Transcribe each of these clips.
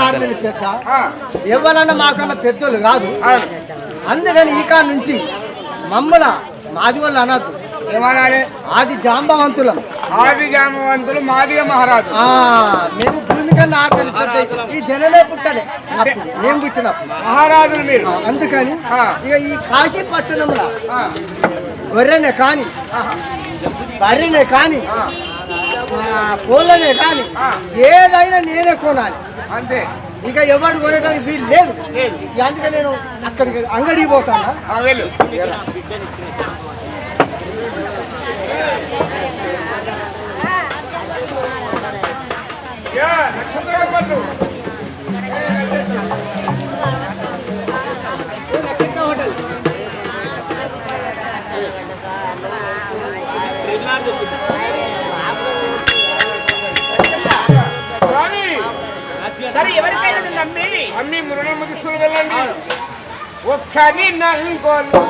ఆడలేదు పెద్ద ఎవరన్నా మాకన్నా పెద్దోళ్ళు కాదు. అందుకని ఈ కాడ నుంచి మమ్మల మాది వాళ్ళు అనద్దు ఏమనాలి? ఆది జాంబవంతులం. ఆది జామవంతులు మాదిగ మహారాజు. ఆ, మేము భూమి కన్నా ఆడలేదు ఈ జనమే పుట్టలే. మేము పుట్టినప్పుడు మహారాజులు మీరు. అందుకని. ఇక ఈ కాశీ పట్టణంలో గొర్రెనే కానీ బర్రెనే కానీ కోళ్ళనే కానీ. ఏదైనా నేనే కొనాలి. అంతే. ఇక ఎవరు కొనడానికి వీలు లేదు. అందుకే నేను అక్కడికి అంగడికి పోతాను? ఎవరికైనా నువ్వు నమ్మి అమ్మి మృణము తీసుకుని వెళ్ళండి ఒక్కని నల్గొలు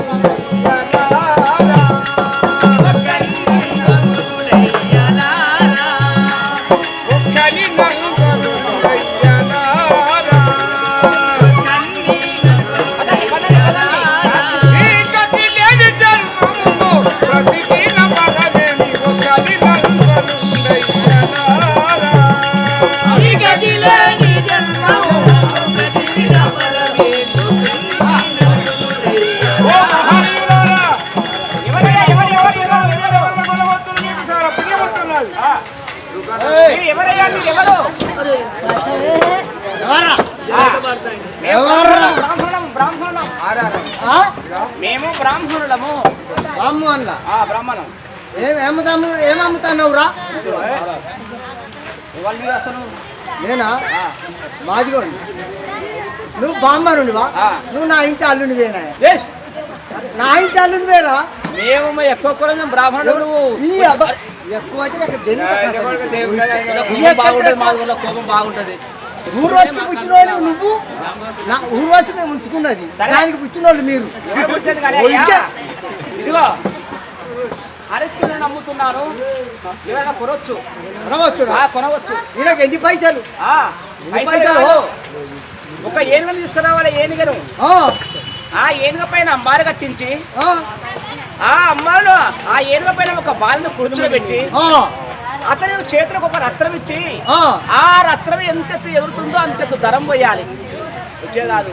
ఏం అసలు నేనా? ఆ, మాదిగోండి నువ్వు బామ్మనుడివా. నువ్వు నా ఇంటి అల్లుని వేనా? ఏష్! నా ఇంటి అల్లుని వేరా? మేము ఎక్కువ కూడా మేము బ్రాహ్మణులు నువ్వు ఎక్కువ. కోపం బాగుంటుంది పుట్టినోళ్ళు నువ్వు? నా ఊరోజు మేము ఉంచుకున్నది. దానికి పుట్టినోళ్ళు మీరు. ఇదిగో. అరస్తులు నమ్ముతున్నాను ఎవరైనా కొనవచ్చు. కొనవచ్చు కొనవచ్చు. ఈయనకి ఎన్ని పైసలు. ఒక ఏనుగను తీసుకురావాలి ఏనుగను. ఆ, ఏనుగ పైన అంబారు కట్టించి ఆ, ఆ అమ్మాయిలు ఆ ఏనుగ పైన ఒక బాలను కూర్చోబెట్టి అతని చేతులకు ఒక రత్నం ఇచ్చి ఆ. రత్నం ఎంతెత్తు ఎగురుతుందో అంతెత్తు ధరం పోయాలి. కాదు.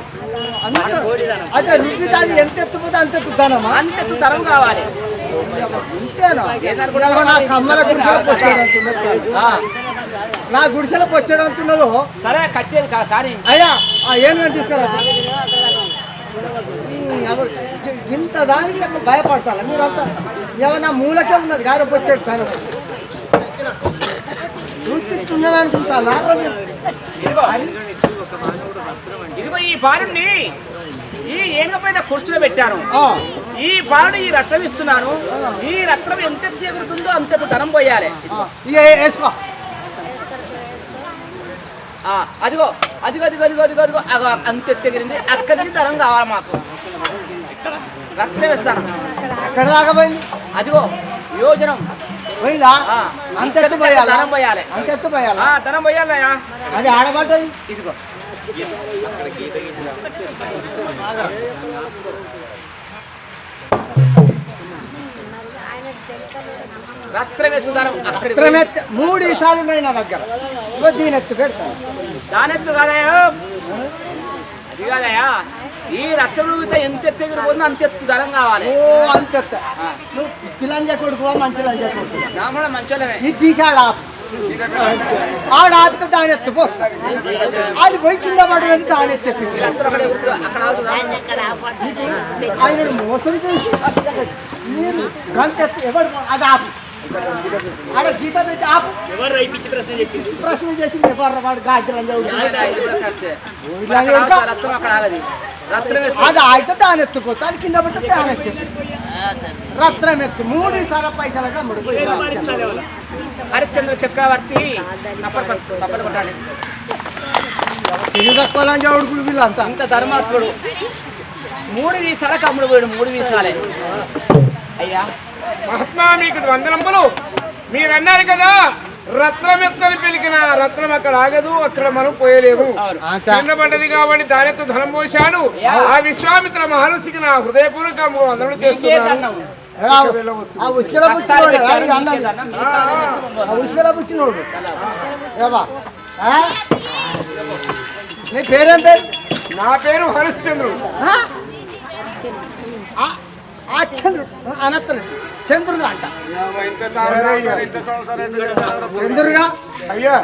అంత ఎంత ఎత్తుపోతే అంత అంతెత్తు ధరం కావాలి? నా గుడిసెలకు వచ్చాడు అంటున్నదో సరే కట్టేది కా- కానీ అయ్యా ఆ ఏనుగని తీసుకురా. ఇంత దానికి ఎక్కువ భయపడతారా? మీరంతా ఏమన్నా మూలకే ఉన్నది గారి వచ్చాడు తను అనుకుంటానా ఇదిగో ఈ బాలుని ఈ ఏనుగ పైన కూర్చుని పెట్టాను ఈ బాలుని ఈ రత్నం ఇస్తున్నాను. ఈ రత్నం ఎంత ఎగురుతుందో అంత ధనం పోయాలి. అదిగో అదిగో అదిగో అదిగో అదిగో అదిగో అగో అంత ఎగిరింది అక్కడి నుంచి ధనం కావాలి మాకు. రత్నం ఇస్తాను. ఎక్కడ దాకా పోయింది? అదిగో యోజనం. పోయిందా? అంత ఎత్తు పోయాలా? ధనం పోయాలి. అంత ఎత్తు పోయాలా? ధనం పోయాలయ్యా అది ఆడబడ్డది? ఇదిగో. ఎత్తు మూడు ఈసార్లు ఉన్నాయి నా దగ్గర. దీని ఎత్తు పెడతాను దానెత్తు కాదయా అది కాదయా ఈ రక్తం ఎంత ఎత్తు ఎగిరిపోతుందో అంత ఎత్తు ధనం కావాలి. ఓ అంత ఎత్తు. నువ్వు పిచ్చి లంజ కొడుకువా మంచి లంజ కొడుకు బ్రాహ్మణ మంచోళమే ఈ తీసాడు ఆపు. ఆడ ఆపితే దాని ఎత్తు పో. అది పోయి కింద పడేది దాని ఎత్తు. రక్తం అక్కడే ఉంటుంది. అక్కడ ఆగుతుందా? ఆయన మోసం చేసి మీరు గంట ఎవరు అది ఆపు. ఆడ గీత పెట్టి ఆపు. ఎవరు ప్రశ్న చెప్పింది? ప్రశ్న చేసి ఎవరు వాడు గాజు అది ఆగితే దాని ఎత్తుకోతే అది కింద పడితే దాని ఎత్తు రత్నం ఎత్తు మూడు సార్లు పైసలుగా అమ్ముడు హరిశ్చంద్ర చక్రవర్తి. తప్పని కొట్టాలి. ఇది తక్కువ లంజ ఉడుకులు వీళ్ళంతా. అంత ధర్మాత్ముడు. మూడు వీసాలకు అమ్ముడు పోయాడు మూడు వీసాలే. అయ్యా. మహాత్మా మీకు వందనములు. మీరు అన్నారు కదా రత్నం ఎత్తని పిలికిన రత్నం అక్కడ ఆగదు అక్కడ మనం పోయలేము. పడ్డది కాబట్టి దానితో ధనం పోశాడు ఆ విశ్వామిత్ర మహర్షికి నా హృదయపూర్వక అందరూ చేస్తున్నాను? నీ పేరేం పేరు? నా పేరు హరిశ్చంద్రుడు. అనత్తలేదు చంద్రుడు అంట. చంద్రుడుగా? అయ్యా.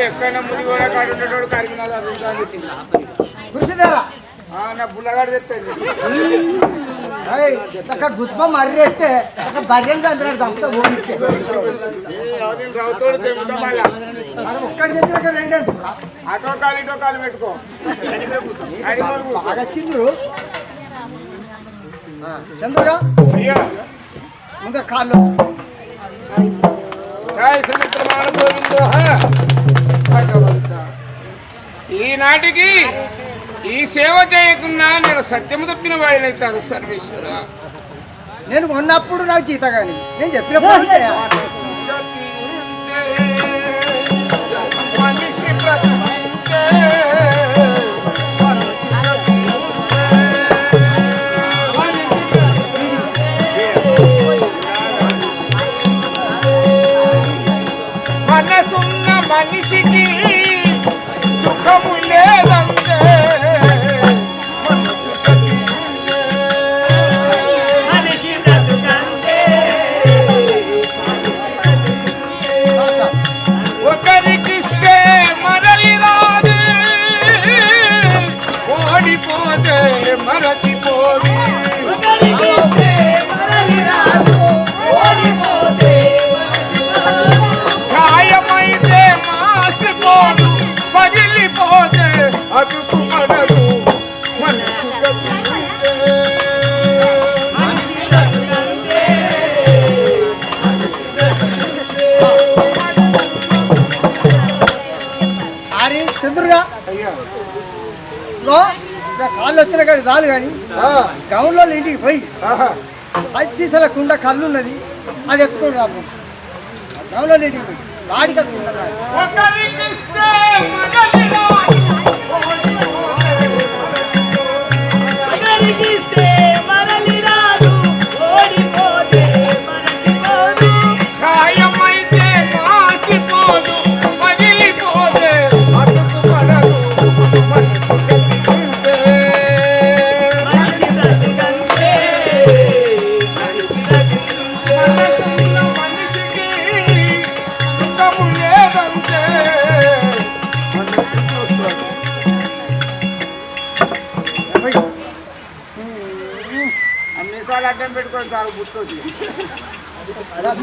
ఎక్కడైనా ముడి కూడా కాడు ఉండేటోడు కరిగినాడు అది ఇది అని చెప్పింది. కృషిదేవా ఆ, నా బుల్లగాడు తెచ్చాడు ఒక గుత్మ మర్రెత్తే ఒక బర్రెంగా అందరూ చంపుతా ఊరికే ఒక్కడి దగ్గర రెండే అటో కాలు ఇటో కాలు పెట్టుకో కాళ్ళు. ఈనాటికి ఈ సేవ చేయకున్నా నేను సత్యము తప్పిన వాడినైతాను సర్వేశ్వర. నేను ఉన్నప్పుడు నాకు జీత కానీ నేను అంతే. మనిషి মিশিটি కాదు కానీ చాలు కానీ గ్రౌండ్లో ఇంటికి పోయి పది సీసాల కుండ కళ్ళు ఉన్నది అది ఎత్తుకొని రాము గ్రౌండ్లో ఇంటికి పోయి వాడికి ఎత్తుకుంటా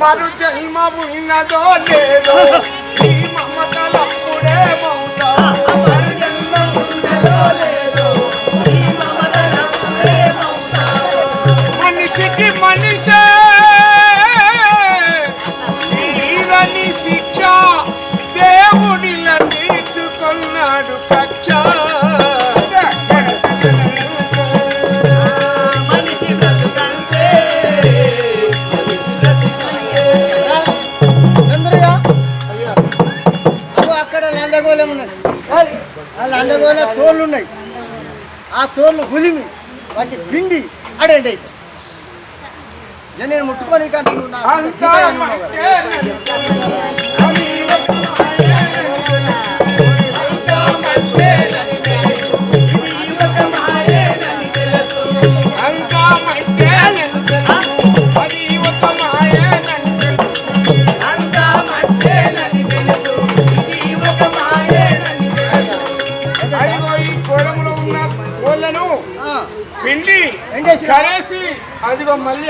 मारू चहिमा बुहिना दो ले दो ఆ తోళ్ళు గులిమి వాటి పిండి అడండి నేను ముట్టుకొని కానీ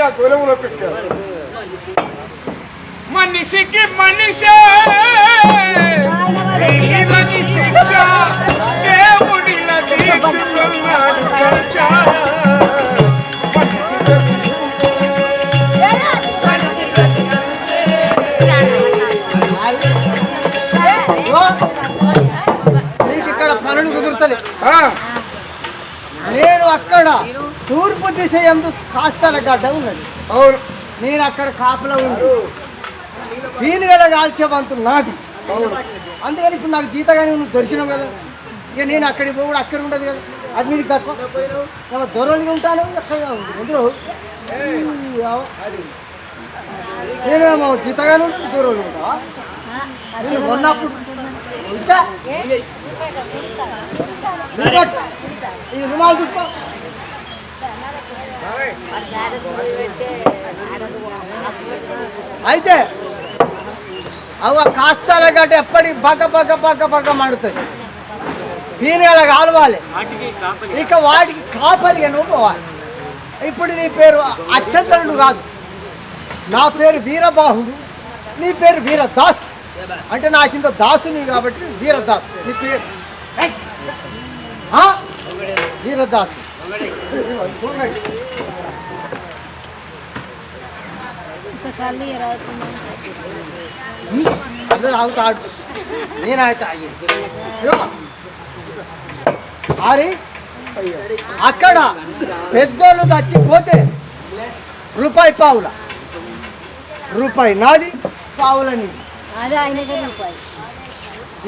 అదిగో మళ్ళీ ఆ గొలవులో పెట్టారు మనిషికి తూర్పు దిశ ఎందు కాస్తాల గడ్డ ఉన్నది. అవును. నేను అక్కడ కాపలా ఉంది. వీని గల కాల్చే వంతు నాది. అందుకని ఇప్పుడు నాకు జీతగానే నువ్వు దొరికినావు కదా. ఇక నేను అక్కడికి పోయి అక్కడ ఉండదు కదా. అది మీకు తక్కువ. దూరంగా ఉంటాను ఎందుకు నేనేమో జీతగానే దూరంగా ఉంటావా నేను ఈ రుమాలు చూసుకో అయితే అవ కాస్తాల గడ్డ ఎప్పటికి బగ్గ బగ్గ బగ్గ బగ్గ మండుతుంది. పీనెల కాలవాలి. ఇక వాటికి కాపరిగా నువ్వు పోవాలి. ఇప్పుడు నీ పేరు అచ్చంతరుడు కాదు. నా పేరు వీరబాహుడు నీ పేరు వీరదాస్. అంటే నా కింద దాసుని కాబట్టి వీరదాస్. నీ పేరు? వీరదాస్. నేనైతే అది అక్కడ పెద్దోళ్ళు చచ్చిపోతే రూపాయి పావుల? రూపాయి నాది పావుల నీది.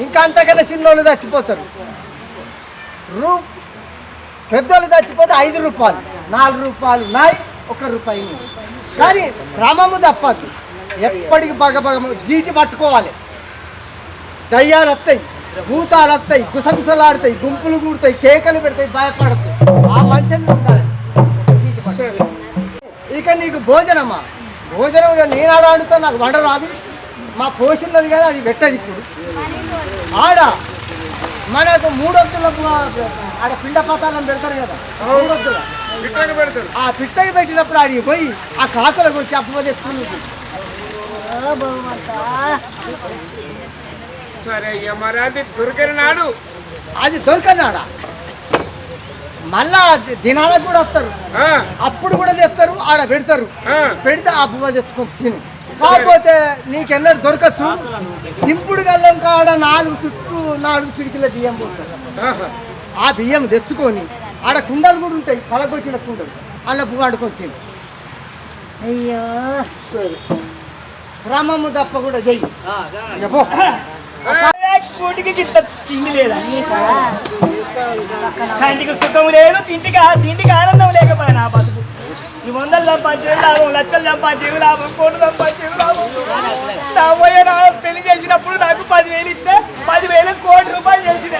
ఇంకా అంతకన్నా చిన్నోళ్ళు చచ్చిపోతారు. రూ పెద్దోళ్ళు చచ్చిపోతే ఐదు రూపాయలు నాలుగు రూపాయలు నాయి ఒక రూపాయి కానీ క్రమము తప్పదు. ఎప్పటికి బగ బగ పట్టుకోవాలి. దయ్యాలు వస్తాయి భూతాలు వస్తాయి గుసగుసలాడతాయి గుంపులు కూడతాయి కేకలు పెడతాయి భయపడతాయి. ఆ మంచం ఉండాలి. ఇక నీకు భోజనమా? భోజనం నేను ఆడ వండుతా నాకు వండ రాదు. మా పోషన్నది కదా అది పెట్టదు ఇప్పుడు. ఆడ మనకు మూడొత్తుల ఆడ పిండ పతాలను పెడతారు కదా. పెడతారు. ఆ పిట్టకి పెట్టినప్పుడు ఆడికి పోయి ఆ కాకలకు వచ్చి అప్పుడు బహుమంతా. సరే మరి అది దొరికిన నాడు. అది దొరకనాడా మళ్ళా దినాలకు కూడా వస్తారు. అప్పుడు కూడా తెస్తారు ఆడ పెడతారు. పెడితే ఆ పువ్వ తెచ్చుకొని తిను. కాకపోతే నీకెన్నడూ దొరకచ్చు. దింపుడు గల్లం కాడ నాలుగు చుట్టూ నాలుగు చిటికల బియ్యం పోతారు. ఆ బియ్యం తెచ్చుకొని ఆడ కుండలు కూడా ఉంటాయి పలకొచ్చిన కుండలు అలా పువ్వు ఆడుకొని తిను అయ్యో సరే క్రమము తప్ప కూడా చెయ్యి. కోటికి తిండి లేదా కంటికి సుఖం లేదు తిండికి ఆ- తిండికి ఆనందం లేకపోయినా నా బతుకు ఈ వందలు సంపాదించే లాభం లక్షలు సంపాదించే లాభం కోట్లు సంపాదించే లాభం. నా పోయే నా పెళ్ళి చేసినప్పుడు నాకు పదివేలు ఇస్తే పదివేలు కోటి రూపాయలు చేసిన.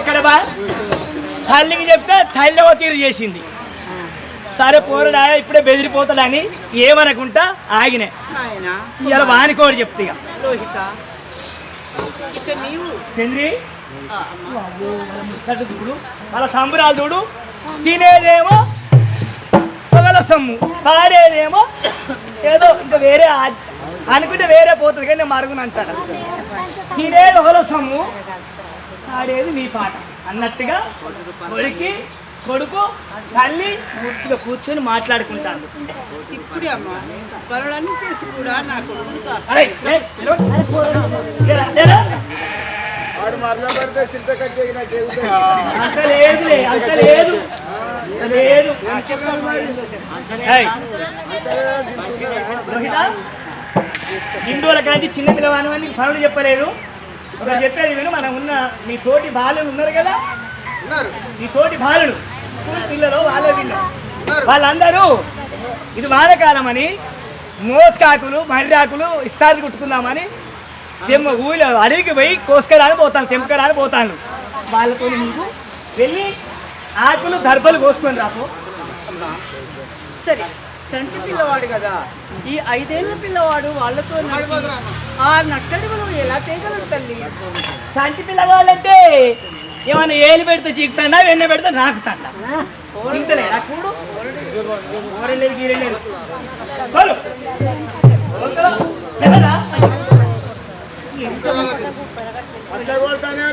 ఎక్కడ బా? తల్లికి చెప్తే తల్లి ఒక తీరు చేసింది. సరే పోరుడా ఇప్పుడే బెదిరిపోతాడని ఏమనకుంటా ఆగినే. ఇవాళ వానికోడు చెప్తే ఇక. చంద్రి? వాళ్ళ సంబరాలు చూడు. తినేదేమో పొగల సొమ్ము పాడేదేమో ఏదో ఇంకా వేరే అనుకుంటే వేరే పోతుంది కానీ నేను మరుగున అంటాను. తినేది ఒకల సొమ్ము పాడేది నీ పాట. అన్నట్టుగా కొడుకి కొడుకు తల్లి ముద్దుగా కూర్చొని మాట్లాడుకుంటాను ఇప్పుడు అమ్మ చేసి కూడా నా మరలా పడితే. అంత అంత లేదు. లేదు. ఇండోల కాంచి చిన్న పిల్లవాను అని పనులు చెప్పలేదు. ఒక చెప్పేది విను మనం ఉన్న మీ తోటి బాలులు ఉన్నారు కదా? మీ తోటి స్కూల్ పిల్లలు వాళ్ళ పిల్లలు. వాళ్ళందరూ ఇది వానకాలం అని మోత్కాకులు మర్రాకులు ఇస్తారు కుట్టుకుందామని తెమ్మ ఊళ్ళో అడవికి పోయి కోసుకరాని పోతాను తెంపకరాని పోతాను. వాళ్ళతో నీకు వెళ్ళి ఆకులు దర్భలు కోసుకొని రాపో సరే చంటి పిల్లవాడు కదా. ఈ ఐదేళ్ళ పిల్లవాడు వాళ్ళతో ఆ నట్టడి మనం ఎలా చేయగలం తల్లి? చంటి పిల్లగాళ్ళంటే ఏమైనా ఏలు పెడితే చీకుతాడా వెన్న పెడితే నాకుతాడా కూడు. ఓరలేదు గీరలేదు? అట్లా కొడతానే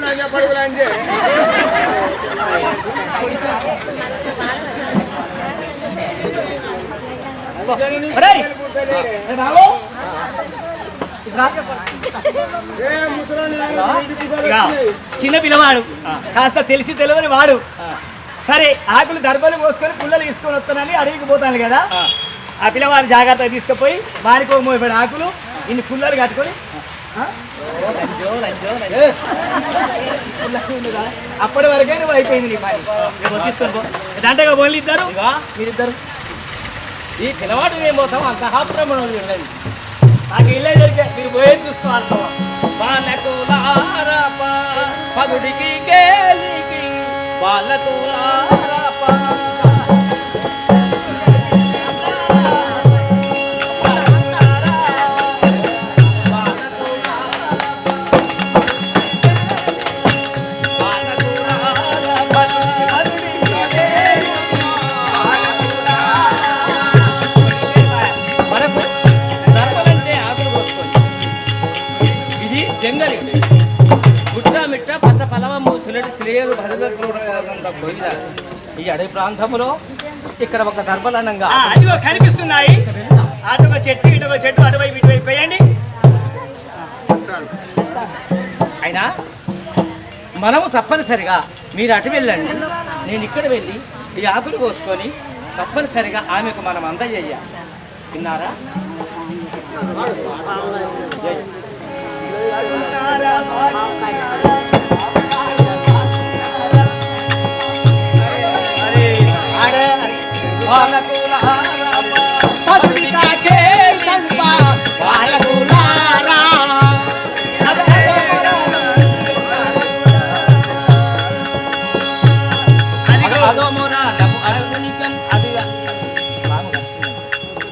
చిన్న పిల్లవాడు. కాస్త తెలిసి తెలియని వాడు. సరే ఆకులు దర్బలు పోసుకొని పుల్లలు తీసుకొని వస్తానని అడవికి పోతాను కదా. ఆ. పిల్లవాడిని జాగ్రత్తగా తీసుకుపోయి వారికి ఒక మోయబడి ఆకులు ఇన్ని పుల్లలు కట్టుకొని అప్పటి వరకే నువ్వు అయిపోయింది నీ పని. రేపు తీసుకొని పో. దంటగా పోలి ఇద్దరు? మీరిద్దరు. ఈ పిల్లవాడు మేము పోతాం అంత హాప్రమణం నాకు ఇల్లే దొరికే మీరు పోయేది చూసుకోవాలి వాళ్ళకు పగుడికి కేలికి వాళ్ళకు ప్రాంతంలో ఇక్కడ ఒక దర్పలనంగా ఆ, అదిగో కనిపిస్తున్నాయి. అటు ఒక చెట్టు ఇటు ఒక చెట్టు అటువైపు ఇటువైపు వేయండి అయినా మనము తప్పనిసరిగా మీరు అటు వెళ్ళండి. నేను ఇక్కడ వెళ్ళి ఈ ఆకులు కోసుకొని తప్పనిసరిగా ఆమెకు మనం అందజేయాలి. విన్నారా? జై.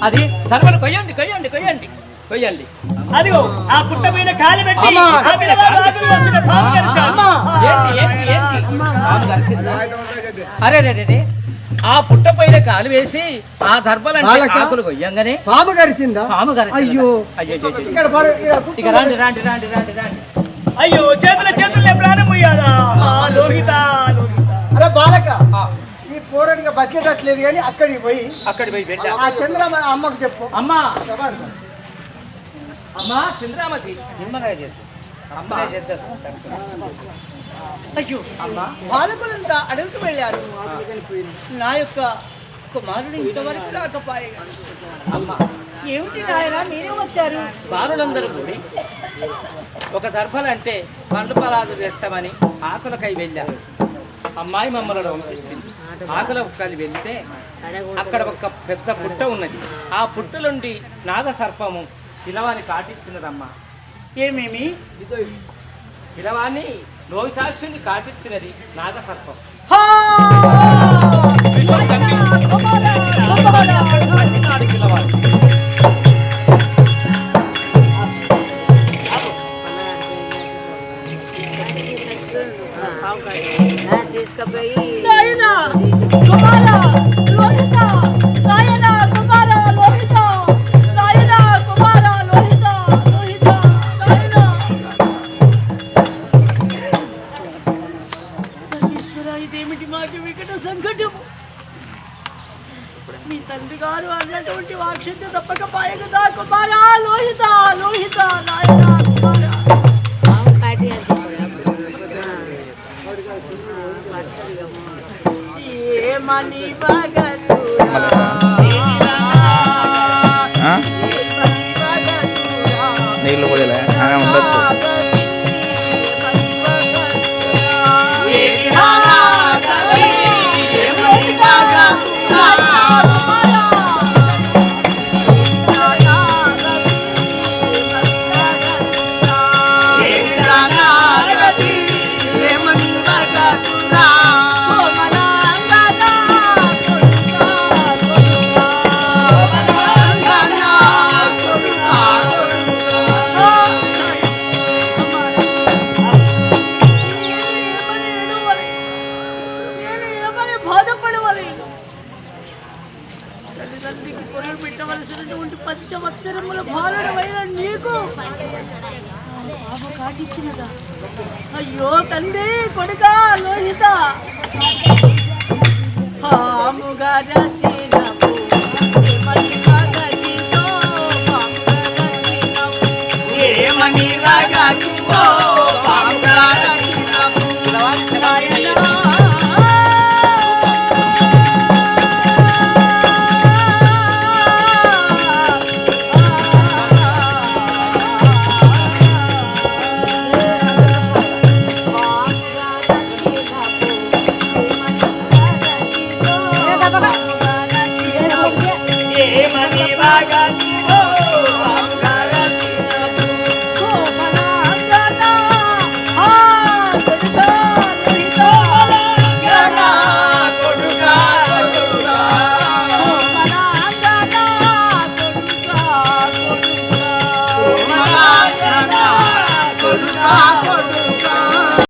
అది ధర్మలు కొయ్యండి కొయ్యండి కొయ్యండి కొయ్యండి. అదిగో ఆ పుట్ట మీద కాలు పెట్టి? అరే రే రే, రే. ఆ పుట్ట పైన కాలు వేసి ఆ దర్భలంటే? ఆకులు కొయ్యంగానే పాము గరిచిందా? పాము కరిచిందా? అయ్యో. ఇక రాండి రాండి రాండి రాండి రాండి. అయ్యో చేతుల చేతుల్లో ప్రాణం లోహిత అరే బాలక ఈ పోరడిగా బతికేటట్లేదు కానీ అక్కడికి పోయి అక్కడికి పోయి పెట్టా. ఆ చంద్రమ అమ్మకు చెప్పు. అమ్మా. అమ్మా చంద్రామతి. నిమ్మగా చేసు అమ్మా అయ్యో అమ్మా బాలకులంతా అడవికి వెళ్ళారు. నా యొక్క కుమారుడు ఇంతవరకు రాకపోయే అమ్మా ఏమిటి నాయన మీరే వచ్చారు? బాలులందరూ కూడి ఒక దర్భలంటే పండ్లు పలాదు చేస్తామని ఆకులకై వెళ్ళారు. అమ్మాయి మమ్మల్ని పంపించింది ఆకుల ఒక్కలు వెళ్తే అక్కడ ఒక పెద్ద పుట్ట ఉన్నది. ఆ పుట్టలుండి నాగ సర్పము పిలవాన్ని కాటిస్తున్నదమ్మా ఏమేమి? పిలవాన్ని రోహితాక్షుని కాటిచ్చినది నాగ సర్పం పట్టినాడు పిలవాడు తీసుకుపోయి నాయనా కుమార లోహిత నాయనా. ఏమని